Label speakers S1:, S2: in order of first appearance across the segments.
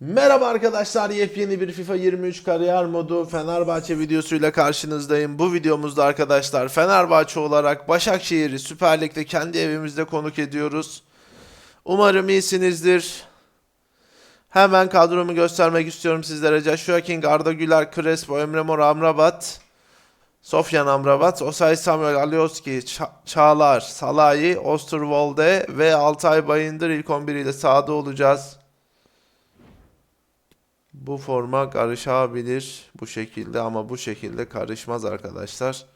S1: Merhaba arkadaşlar yepyeni bir FIFA 23 kariyer modu Fenerbahçe videosuyla karşınızdayım. Bu videomuzda arkadaşlar Fenerbahçe olarak Başakşehir'i Süper Lig'de kendi evimizde konuk ediyoruz. Umarım iyisinizdir. Hemen kadromu göstermek istiyorum sizlere. Joshua King, Arda Güler, Crespo, Emre Mor, Amrabat, Sofyan Amrabat, Osay Samuel, Alioski, Ça- Çağlar, Salahi, Osterwolde ve Altay Bayındır ilk 11 ile sahada olacağız. Bu forma karışabilir bu şekilde ama bu şekilde karışmaz arkadaşlar.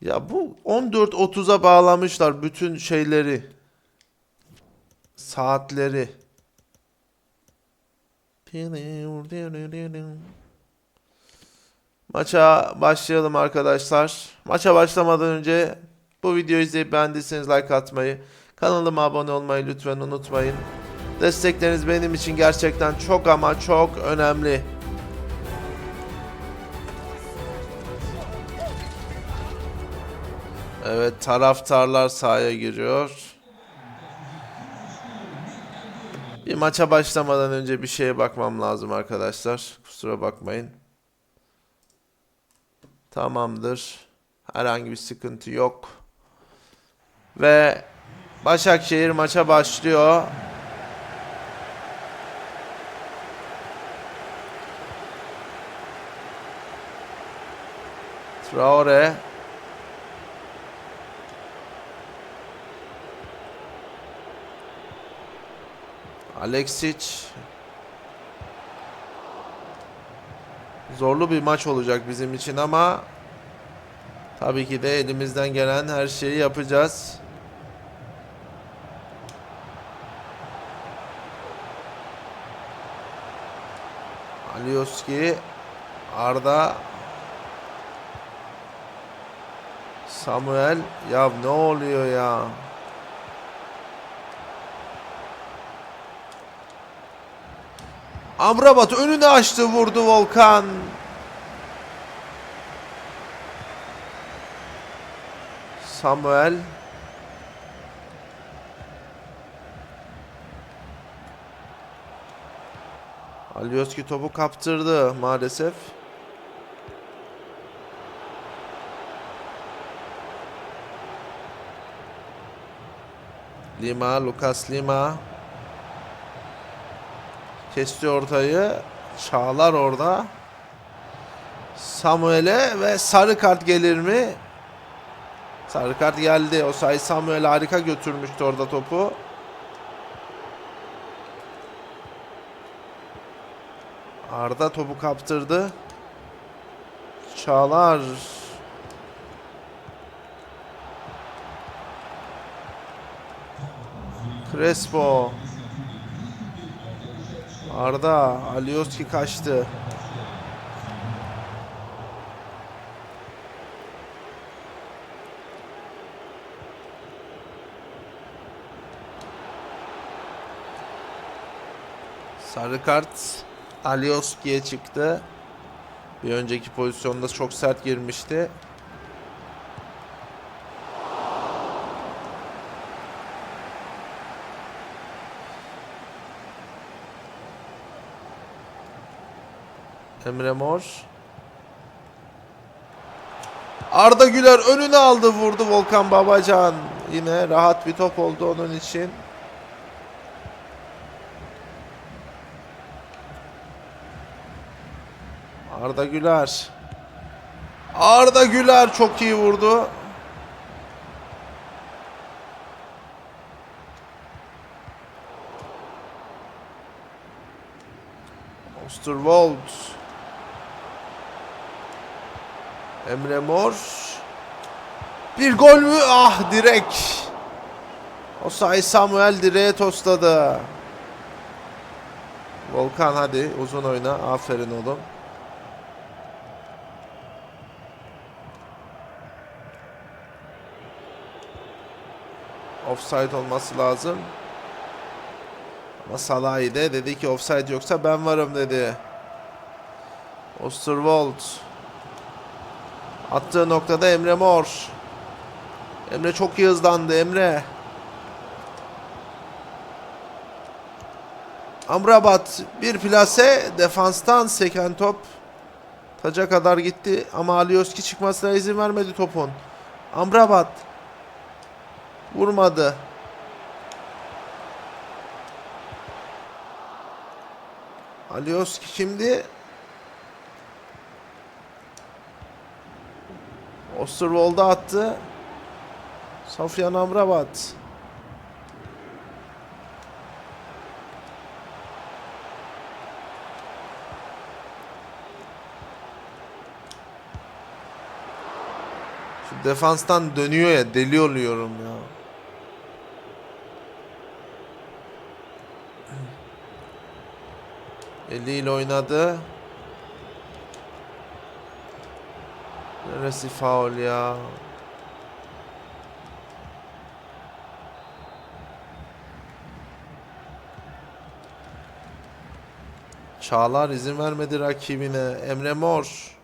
S1: Ya bu 14.30'a bağlamışlar bütün şeyleri. Saatleri. Maça başlayalım arkadaşlar. Maça başlamadan önce bu videoyu izleyip beğendiyseniz like atmayı, kanalıma abone olmayı lütfen unutmayın. Destekleriniz benim için gerçekten çok ama çok önemli. Evet taraftarlar sahaya giriyor. Bir maça başlamadan önce bir şeye bakmam lazım arkadaşlar. Kusura bakmayın. Tamamdır. Herhangi bir sıkıntı yok. Ve Başakşehir maça başlıyor. Traore. Alexic. Zorlu bir maç olacak bizim için ama tabii ki de elimizden gelen her şeyi yapacağız. Alioski, Arda, Samuel ya ne oluyor ya? Amrabat önünü açtı vurdu Volkan. Samuel Alioski topu kaptırdı maalesef. Lima, Lucas Lima. Kesti ortayı. Çağlar orada. Samuel'e ve sarı kart gelir mi? Sarı kart geldi. O say Samuel harika götürmüştü orada topu. Arda topu kaptırdı. Çağlar Crespo. Arda, Alioski kaçtı. Sarı kart Alioski'ye çıktı. Bir önceki pozisyonda çok sert girmişti. Emre Mor. Arda Güler önüne aldı vurdu Volkan Babacan. Yine rahat bir top oldu onun için. Arda Güler. Arda Güler çok iyi vurdu. Osterwold. Emre Mor. Bir gol mü? Ah direk. Osay Samuel direğe tosladı. Volkan hadi uzun oyna. Aferin oğlum. Offside olması lazım. Ama Salahi de dedi ki offside yoksa ben varım dedi. Osterwold. Attığı noktada Emre Mor. Emre çok iyi hızlandı Emre. Amrabat bir plase defanstan seken top taca kadar gitti ama Alioski çıkmasına izin vermedi topun. Amrabat vurmadı. Alioski şimdi Osterwold'a attı. Sofyan Amrabat. Şu defanstan dönüyor ya deli oluyorum ya. Eliyle oynadı. Neresi faul ya? Çağlar izin vermedi rakibine. Emre Mor.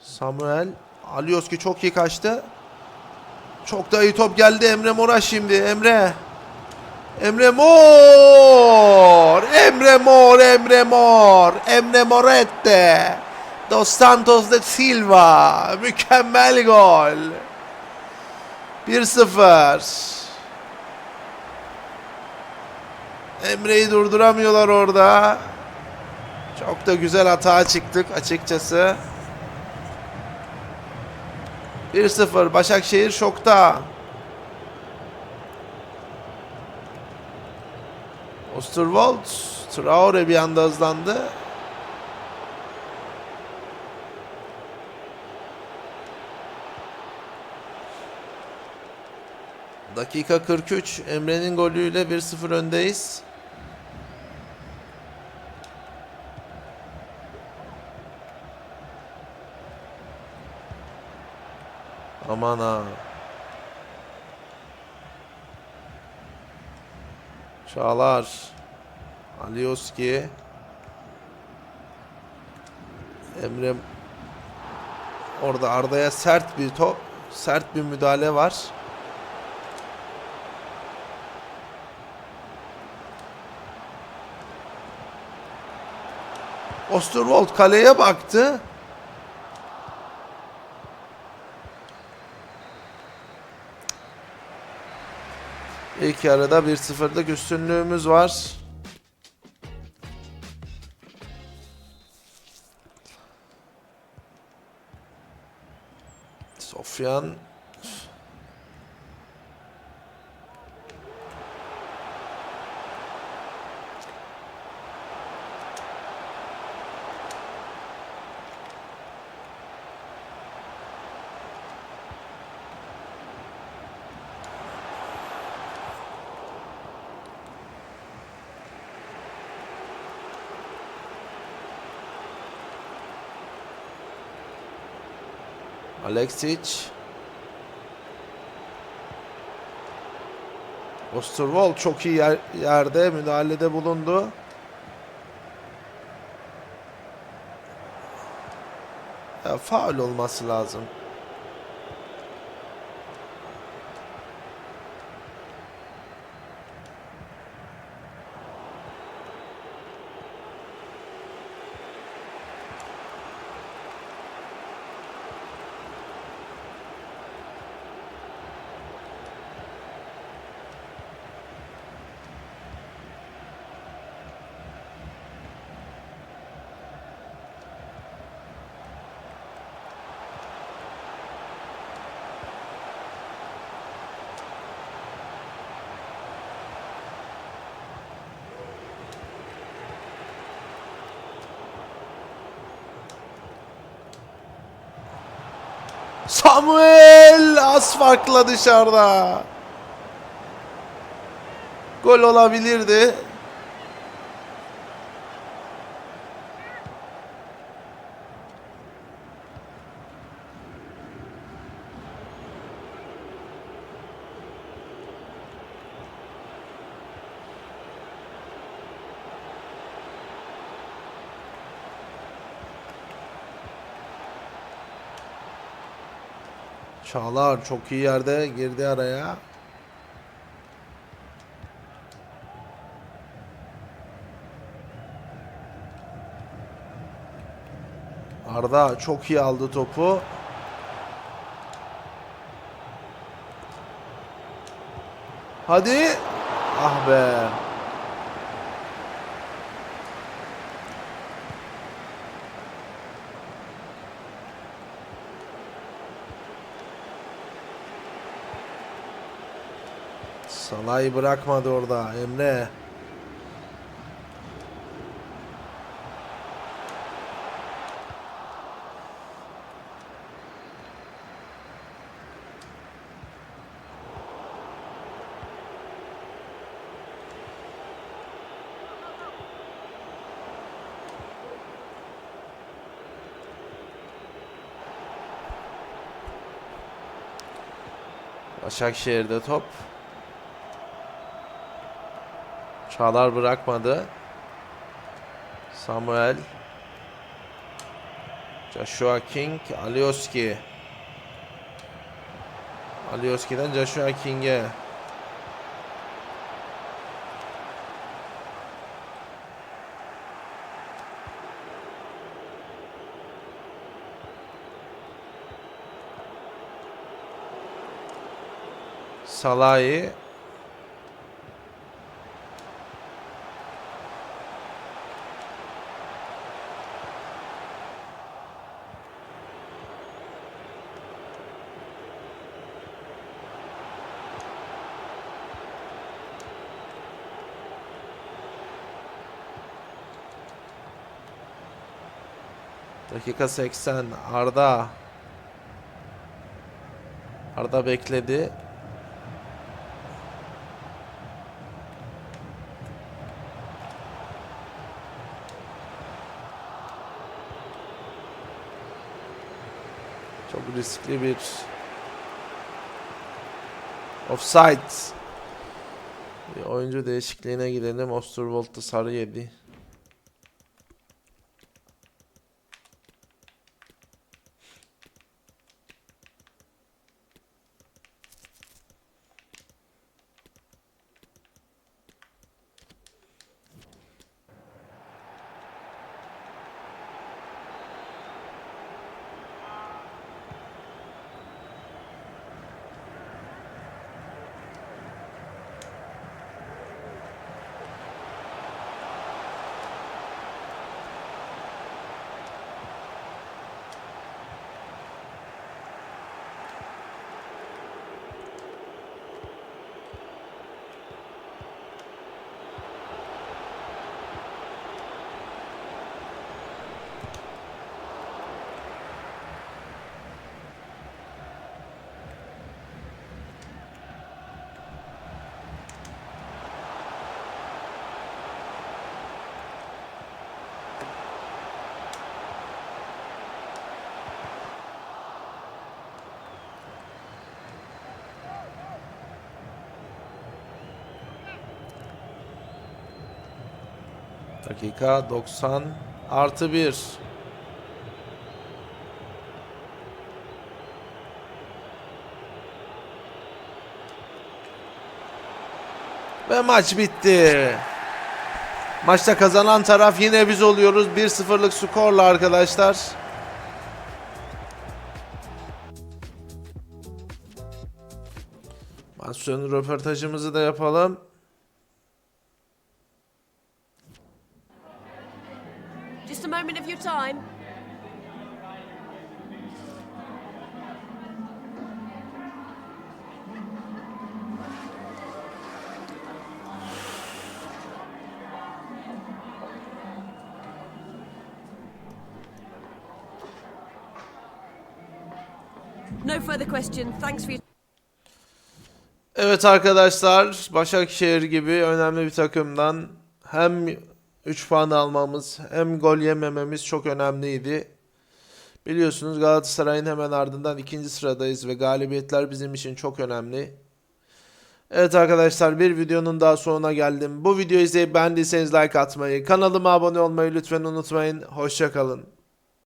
S1: Samuel. Alioski çok iyi kaçtı. Çok da iyi top geldi Emre Mor'a şimdi. Emre. Emre Mor. Emre Mor. Emre Mor. Emre Morette. Dos Santos de Silva. Mükemmel gol. 1-0. Emre'yi durduramıyorlar orada. Çok da güzel hata çıktık açıkçası. 1-0 Başakşehir şokta. Osterwald, Traore bir anda hızlandı. Dakika 43 Emre'nin golüyle 1-0 öndeyiz. Aman ha. Çağlar. Alioski. Emre Orada Arda'ya sert bir top, sert bir müdahale var. Osterwold kaleye baktı. İlk yarıda 1-0'lık üstünlüğümüz var. Sofyan Alexic Osterwald çok iyi yer- yerde müdahalede bulundu. Ya, faul olması lazım. Samuel az farkla dışarıda. Gol olabilirdi. Çağlar çok iyi yerde girdi araya. Arda çok iyi aldı topu. Hadi. Ah be. Salah'ı bırakmadı orada Emre. Başakşehir'de top. Çağlar bırakmadı. Samuel. Joshua King. Alioski. Alioski'den Joshua King'e. Salahi. Dakika 80 Arda Arda bekledi. Çok riskli bir offside. Bir oyuncu değişikliğine gidelim. Osterwold'da sarı yedi. Dakika 90 artı 1. Ve maç bitti. Maçta kazanan taraf yine biz oluyoruz. 1-0'lık skorla arkadaşlar. Maç sonu röportajımızı da yapalım.
S2: Time.
S1: Evet arkadaşlar Başakşehir gibi önemli bir takımdan hem 3 puan almamız hem gol yemememiz çok önemliydi. Biliyorsunuz Galatasaray'ın hemen ardından ikinci sıradayız ve galibiyetler bizim için çok önemli. Evet arkadaşlar bir videonun daha sonuna geldim. Bu videoyu izleyip beğendiyseniz like atmayı, kanalıma abone olmayı lütfen unutmayın. Hoşçakalın.